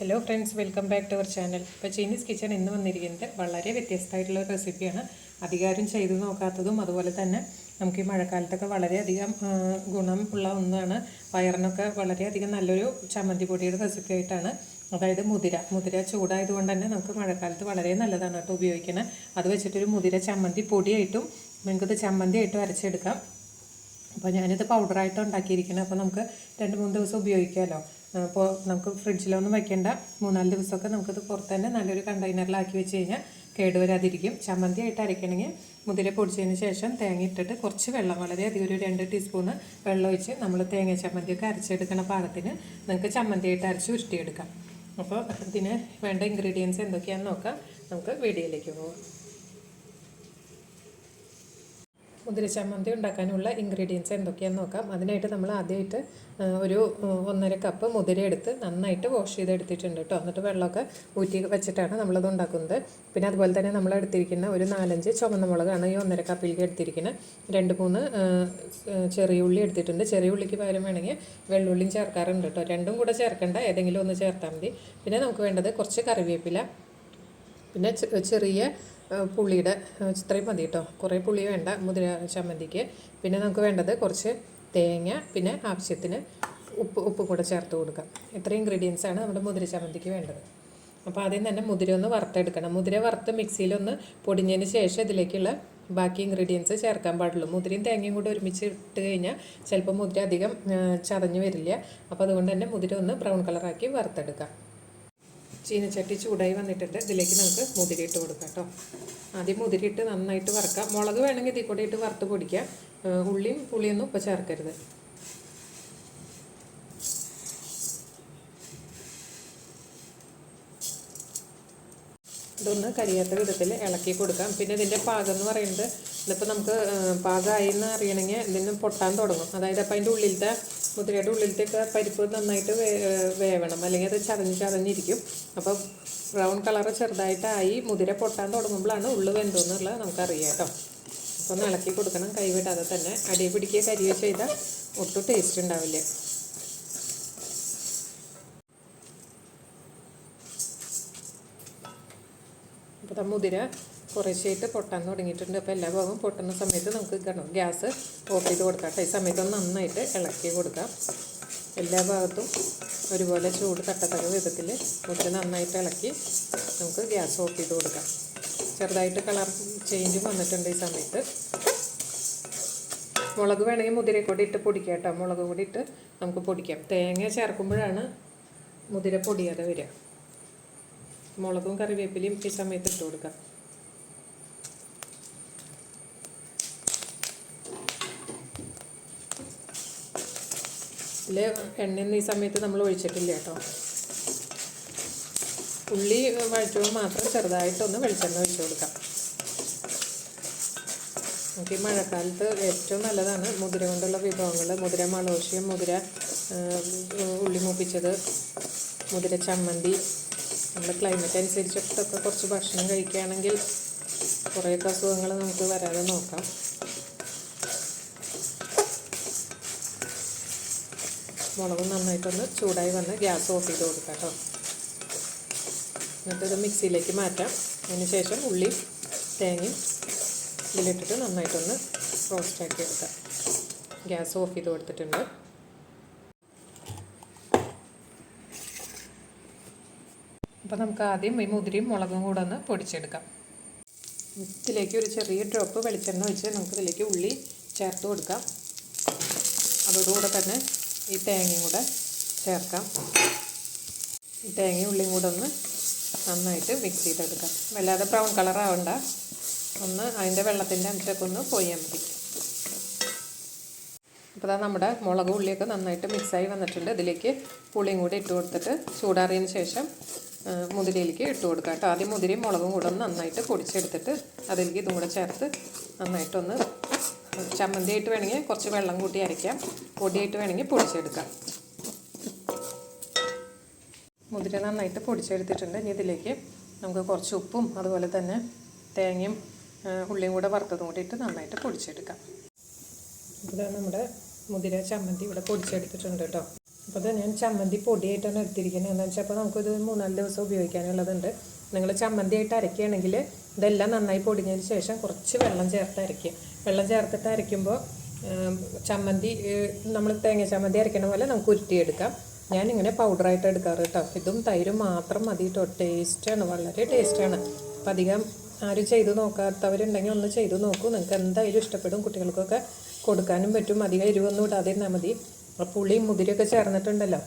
Hello friends welcome back to our channel ഇപ്പോൾ Chinese kitchen ഇന്ന് വന്നിരിക്കുന്നത് വളരെ വ്യത്യസ്തമായിട്ടുള്ള ഒരു റെസിപ്പിയാണ് അധികാരം ചെയ്തു നോക്കാത്തതും അതുപോലെ തന്നെ നമുക്ക് ഈ മഴക്കാലത്തൊക്കെ വളരെയധികം ഗുണം ഉള്ള ഒന്നാണ്. വയറിനൊക്കെ വളരെയധികം നല്ലൊരു ചമ്മന്തി പൊടിയുടെ റെസിപ്പി ആയിട്ടാണ്. അതായത് മുതിര. മുതിര ചൂടായതുകൊണ്ട് തന്നെ നമുക്ക് മഴക്കാലത്ത് വളരെ നല്ലതാണ് കേട്ടോ ഉപയോഗിക്കുന്നത് അത് വെച്ചിട്ടൊരു മുതിര ചമ്മന്തി പൊടിയായിട്ടും നിങ്ങൾക്കിത് ചമ്മന്തി ആയിട്ടും അരച്ചെടുക്കാം അപ്പോൾ ഞാനിത് പൗഡറായിട്ട് ഉണ്ടാക്കിയിരിക്കുന്നത് അപ്പോൾ നമുക്ക് രണ്ട് മൂന്ന് ദിവസം ഉപയോഗിക്കാമല്ലോ അപ്പോൾ നമുക്ക് ഫ്രിഡ്ജിലൊന്നും വെക്കേണ്ട. മൂന്നാൽ ദിവസമൊക്കെ നമുക്കിത് പുറത്ത് തന്നെ നല്ലൊരു കണ്ടെയ്നറിലാക്കി വെച്ച് കഴിഞ്ഞാൽ കേടുവരാതിരിക്കും. ചമ്മന്തി ആയിട്ട് അരയ്ക്കണമെങ്കിൽ മുതിര പൊടിച്ചതിന് ശേഷം തേങ്ങ ഇട്ടിട്ട് കുറച്ച് വെള്ളം വളരെയധികം ഒരു രണ്ട് ടീസ്പൂണ് വെള്ളം ഒഴിച്ച് നമ്മൾ തേങ്ങ ചമ്മന്തിയൊക്കെ അരച്ചെടുക്കുന്ന പാകത്തിന് നിങ്ങൾക്ക് ചമ്മന്തി ആയിട്ട് അരച്ച് ഉരുട്ടിയെടുക്കാം. അപ്പോൾ ഇതിന് വേണ്ട ഇൻഗ്രീഡിയൻസ് എന്തൊക്കെയാണെന്ന് നോക്കാം. നമുക്ക് വീഡിയോയിലേക്ക് പോകാം മുതിര ചമ്മന്തി ഉണ്ടാക്കാനുള്ള ഇൻഗ്രീഡിയൻസ് എന്തൊക്കെയാണെന്ന് നോക്കാം. അതിനായിട്ട് നമ്മൾ ആദ്യമായിട്ട് ഒരു ഒന്നര കപ്പ് മുതിര എടുത്ത് നന്നായിട്ട് വാഷ് ചെയ്തെടുത്തിട്ടുണ്ട് കേട്ടോ എന്നിട്ട് വെള്ളമൊക്കെ ഊറ്റി വെച്ചിട്ടാണ് നമ്മളത് ഉണ്ടാക്കുന്നത്. പിന്നെ അതുപോലെ തന്നെ നമ്മൾ എടുത്തിരിക്കുന്ന ഒരു നാലഞ്ച് ചുവന്ന മുളകാണ് ഈ ഒന്നര കപ്പിലേക്ക് എടുത്തിരിക്കുന്നത്. രണ്ട് മൂന്ന് ചെറിയ ഉള്ളി എടുത്തിട്ടുണ്ട്. ചെറിയ ഉള്ളിക്ക് പകരം വേണമെങ്കിൽ വെള്ളുള്ളിയും ചേർക്കാറുണ്ട് കേട്ടോ രണ്ടും കൂടെ ചേർക്കേണ്ട ഏതെങ്കിലും ഒന്ന് ചേർത്താൽ മതി. പിന്നെ നമുക്ക് വേണ്ടത് കുറച്ച് കറിവേപ്പില. പിന്നെ ചെറിയ ആ, പുളിയുടെ ഇത്രയും മതി കേട്ടോ കുറേ പുളി വേണ്ട മുതിര ചമ്മന്തിക്ക്. പിന്നെ നമുക്ക് വേണ്ടത് കുറച്ച് തേങ്ങ പിന്നെ ആവശ്യത്തിന് ഉപ്പ് ഉപ്പ് കൂടെ ചേർത്ത് കൊടുക്കാം. ഇത്രയും ഇൻഗ്രീഡിയൻസ് ആണ് നമ്മുടെ മുതിര ചമ്മന്തിക്ക് വേണ്ടത്. അപ്പോൾ ആദ്യം തന്നെ മുതിര ഒന്ന് വറുത്തെടുക്കണം. മുതിര വറുത്ത് മിക്സിയിലൊന്ന് പൊടിഞ്ഞതിന് ശേഷം ഇതിലേക്കുള്ള ബാക്കി ഇൻഗ്രീഡിയൻസ് ചേർക്കാൻ പാടുള്ളൂ. മുതിരയും തേങ്ങയും കൂടെ ഒരുമിച്ച് ഇട്ട് കഴിഞ്ഞാൽ ചിലപ്പോൾ മുതിര അധികം ചതഞ്ഞ് വരില്ല. അപ്പോൾ അതുകൊണ്ട് തന്നെ മുതിര ഒന്ന് ബ്രൗൺ കളറാക്കി വറുത്തെടുക്കാം. ചീനച്ചട്ടി ചൂടായി വന്നിട്ടുണ്ട്. ഇതിലേക്ക് നമുക്ക് മുതിര ഇട്ട് കൊടുക്കാം കേട്ടോ. ആദ്യം മുതിരിയിട്ട് നന്നായിട്ട് വറക്കാം. മുളക് വേണമെങ്കിൽ ഇതിൽ കൂടെ ഇട്ട് വറുത്ത് പൊടിക്കാം. ഉള്ളിയും പുളിയൊന്നും ഇപ്പോൾ ചേർക്കരുത്. ഇതൊന്ന് കരിയാത്ത വിധത്തിൽ ഇളക്കി കൊടുക്കാം. പിന്നെ ഇതിന്റെ പാകം എന്ന് പറയുന്നത് ഇതിപ്പോൾ നമുക്ക് പാകമായി എന്ന് അറിയണമെങ്കിൽ ഇതിന് പൊട്ടാൻ തുടങ്ങും. അതായത് അപ്പോൾ അതിന്റെ ഉള്ളിലത്തെ മുതിരയുടെ ഉള്ളിലത്തെയൊക്കെ പരിപ്പ് നന്നായിട്ട് വേവണം. അല്ലെങ്കിൽ അത് ചതഞ്ഞ് ചതഞ്ഞിരിക്കും. അപ്പോൾ ബ്രൗൺ കളർ ചെറുതായിട്ടായി മുതിര പൊട്ടാൻ തുടങ്ങുമ്പോഴാണ് ഉള്ളു വെന്തോന്നുള്ളത് നമുക്കറിയാം കേട്ടോ. അപ്പോൾ ഒന്ന് ഇളക്കി കൊടുക്കണം. കൈവിടാതെ തന്നെ അടി പിടിക്കുക കരിയോ ചെയ്താൽ ഒട്ടും ടേസ്റ്റ് ഉണ്ടാവില്ല. അപ്പോൾ മുതിര കുറേശ്ശായിട്ട് പൊട്ടാൻ തുടങ്ങിയിട്ടുണ്ട്. അപ്പോൾ എല്ലാ ഭാഗവും പൊട്ടുന്ന സമയത്ത് നമുക്ക് ഗണ ഗ്യാസ് ഓഫ് ചെയ്ത് കൊടുക്കാം ഈ സമയത്ത് നന്നായിട്ട് ഇളക്കി കൊടുക്കാം. എല്ലാ ഭാഗത്തും ഒരുപോലെ ചൂട് തട്ടത്തക്ക വിധത്തിൽ മുതിര നന്നായിട്ട് ഇളക്കി നമുക്ക് ഗ്യാസ് ഓഫ് ചെയ്ത് കൊടുക്കാം. ചെറുതായിട്ട് കളർ ചേഞ്ച് വന്നിട്ടുണ്ട് ഈ സമയത്ത്. മുളക് വേണമെങ്കിൽ മുതിരയെ കൂടി ഇട്ട് പൊടിക്കാം കേട്ടോ. മുളക് കൂടി ഇട്ട് നമുക്ക് പൊടിക്കാം. തേങ്ങ ചേർക്കുമ്പോഴാണ് മുതിര പൊടിയാതെ വരിക. മുളകും കറിവേപ്പിലയും ഈ സമയത്ത് ഇട്ട് കൊടുക്കാം. ഇതിൽ എണ്ണയൊന്നും ഈ സമയത്ത് നമ്മൾ ഒഴിച്ചിട്ടില്ല കേട്ടോ. ഉള്ളി വഴറ്റുമ്പോൾ മാത്രം ചെറുതായിട്ടൊന്ന് വെളിച്ചെണ്ണ ഒഴിച്ചു കൊടുക്കാം. നമുക്ക് ഈ മഴക്കാലത്ത് ഏറ്റവും നല്ലതാണ് മുതിര കൊണ്ടുള്ള വിഭവങ്ങൾ മുതിര മളോഷ്യം മുതിര ഉള്ളി മൂപ്പിച്ചത് മുതിര ചമ്മന്തി നമ്മുടെ ക്ലൈമറ്റ് അനുസരിച്ചിട്ടൊക്കെ കുറച്ച് ഭക്ഷണം കഴിക്കുകയാണെങ്കിൽ കുറേയൊക്കെ അസുഖങ്ങൾ നമുക്ക് വരാതെ നോക്കാം. മുളകും നന്നായിട്ടൊന്ന് ചൂടായി വന്ന് ഗ്യാസ് ഓഫ് ചെയ്ത് കൊടുക്കാം കേട്ടോ. എന്നിട്ട് ഇത് മിക്സിയിലേക്ക് മാറ്റാം. അതിന് ശേഷം ഉള്ളിയും തേങ്ങയും ഇതിലിട്ടിട്ട് നന്നായിട്ടൊന്ന് റോസ്റ്റാക്കി എടുക്കാം. ഗ്യാസ് ഓഫ് ചെയ്ത് കൊടുത്തിട്ടുണ്ട്. അപ്പോൾ നമുക്ക് ആദ്യം ഈ മുതിരിയും മുളകും കൂടെ ഒന്ന് പൊടിച്ചെടുക്കാം. ഇതിലേക്ക് ഒരു ചെറിയ ഡ്രോപ്പ് വെളിച്ചെണ്ണ ഒഴിച്ച് നമുക്കിതിലേക്ക് ഉള്ളി ചേർത്ത് കൊടുക്കാം. അതോടുകൂടെ തന്നെ ഈ തേങ്ങയും കൂടെ ചേർക്കാം. ഈ തേങ്ങയും ഉള്ളിയും കൂടെ ഒന്ന് നന്നായിട്ട് മിക്സ് ചെയ്തെടുക്കാം. വല്ലാതെ ബ്രൗൺ കളർ ആവണ്ട. ഒന്ന് അതിന്റെ വെള്ളത്തിന്റെ അംശമൊക്കെ ഒന്ന് പോയാൽ മതി. അപ്പോൾ നമ്മുടെ മുളക് ഉള്ളിയൊക്കെ നന്നായിട്ട് മിക്സായി വന്നിട്ടുണ്ട്. ഇതിലേക്ക് പുളിയും കൂടി ഇട്ട് കൊടുത്തിട്ട് ചൂടാറിയതിന് ശേഷം മുതിരയിലേക്ക് ഇട്ട് കൊടുക്കാം കേട്ടോ. ആദ്യം മുതിരയും മുളകും കൂടെ ഒന്ന് നന്നായിട്ട് പൊടിച്ചെടുത്തിട്ട് അതിലേക്ക് ഇതും കൂടെ ചേർത്ത് നന്നായിട്ടൊന്ന് ചമ്മന്തിയായിട്ട് വേണമെങ്കിൽ കുറച്ച് വെള്ളം കൂട്ടി അരയ്ക്കാം. പൊടിയായിട്ട് വേണമെങ്കിൽ പൊടിച്ചെടുക്കാം. മുതിര നന്നായിട്ട് പൊടിച്ചെടുത്തിട്ടുണ്ട്. ഇനി ഇതിലേക്ക് നമുക്ക് കുറച്ച് ഉപ്പും അതുപോലെ തന്നെ തേങ്ങയും ഉള്ളിയും കൂടെ വറുത്തതും കൂടി ഇട്ട് നന്നായിട്ട് പൊടിച്ചെടുക്കാം. ഇവിടെ നമ്മുടെ മുതിര ചമ്മന്തി ഇവിടെ പൊടിച്ചെടുത്തിട്ടുണ്ട് കേട്ടോ. അപ്പോൾ ഇത് ഞാൻ ചമ്മന്തി പൊടിയായിട്ടാണ് എടുത്തിരിക്കുന്നത്. എന്താണെന്ന് വെച്ചാൽ അപ്പോൾ നമുക്കിത് മൂന്നാൽ ദിവസം ഉപയോഗിക്കാനുള്ളതുണ്ട്. നിങ്ങൾ ചമ്മന്തി ആയിട്ട് അരയ്ക്കുകയാണെങ്കിൽ ഇതെല്ലാം നന്നായി പൊടിഞ്ഞതിന് ശേഷം കുറച്ച് വെള്ളം ചേർത്ത് അരയ്ക്കുക. വെള്ളം ചേർത്തിട്ട് അരയ്ക്കുമ്പോൾ ചമ്മന്തി നമ്മൾ തേങ്ങ ചമ്മന്തി അരയ്ക്കണ പോലെ നമുക്ക് ഉരുട്ടിയെടുക്കാം. ഇങ്ങനെ പൗഡറായിട്ട് എടുക്കാറ് കേട്ടോ. ഇതും തൈരും മാത്രം മതി കേട്ടോ. ടേസ്റ്റാണ്. വളരെ ടേസ്റ്റാണ്. അപ്പം അധികം ആരും ചെയ്ത് നോക്കാത്തവരുണ്ടെങ്കിൽ ഒന്ന് ചെയ്ത് നോക്കൂ. നിങ്ങൾക്ക് എന്തായാലും ഇഷ്ടപ്പെടും. കുട്ടികൾക്കൊക്കെ കൊടുക്കാനും പറ്റും. അധികം എരിവൊന്നും ഇടാതിരുന്നാൽ മതി. അപ്പോൾ പുളിയും മുതിരയൊക്കെ ചേർന്നിട്ടുണ്ടല്ലോ.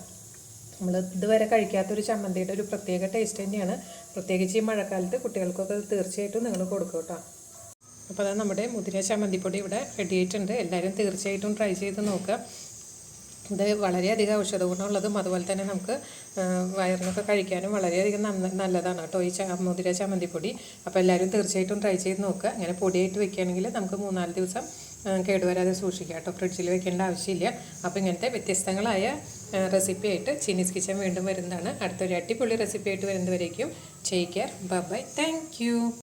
നമ്മൾ ഇതുവരെ കഴിക്കാത്തൊരു ചമ്മന്തിയുടെ ഒരു പ്രത്യേക ടേസ്റ്റ് തന്നെയാണ്. പ്രത്യേകിച്ച് ഈ മഴക്കാലത്ത് കുട്ടികൾക്കൊക്കെ തീർച്ചയായിട്ടും നിങ്ങൾ കൊടുക്കും കേട്ടോ. അപ്പോൾ അതാ നമ്മുടെ മുതിര ചമ്മന്തിപ്പൊടി ഇവിടെ റെഡി ആയിട്ടുണ്ട്. എല്ലാവരും തീർച്ചയായിട്ടും ട്രൈ ചെയ്ത് നോക്കുക. ഇത് വളരെയധികം ഔഷധ ഗുണമുള്ളതും അതുപോലെ തന്നെ നമുക്ക് വയറിനൊക്കെ കഴിക്കാനും വളരെയധികം നല്ലതാണ് കേട്ടോ ഈ മുതിര ചമ്മന്തിപ്പൊടി. അപ്പോൾ എല്ലാവരും തീർച്ചയായിട്ടും ട്രൈ ചെയ്ത് നോക്കുക. ഇങ്ങനെ പൊടിയായിട്ട് വെക്കുകയാണെങ്കിൽ നമുക്ക് മൂന്നാൽ ദിവസം കേടുവരാതെ സൂക്ഷിക്കുക കേട്ടോ. ഫ്രിഡ്ജിൽ വെക്കേണ്ട ആവശ്യമില്ല. അപ്പോൾ ഇങ്ങനത്തെ വ്യത്യസ്തങ്ങളായ റെസിപ്പി ആയിട്ട് ചീനീസ് കിച്ചൻ വീണ്ടും വരുന്നതാണ്. അടുത്തൊരു അടിപൊളി റെസിപ്പി ആയിട്ട് വരുന്നവരേക്കും കെയർ ബൈ താങ്ക് യു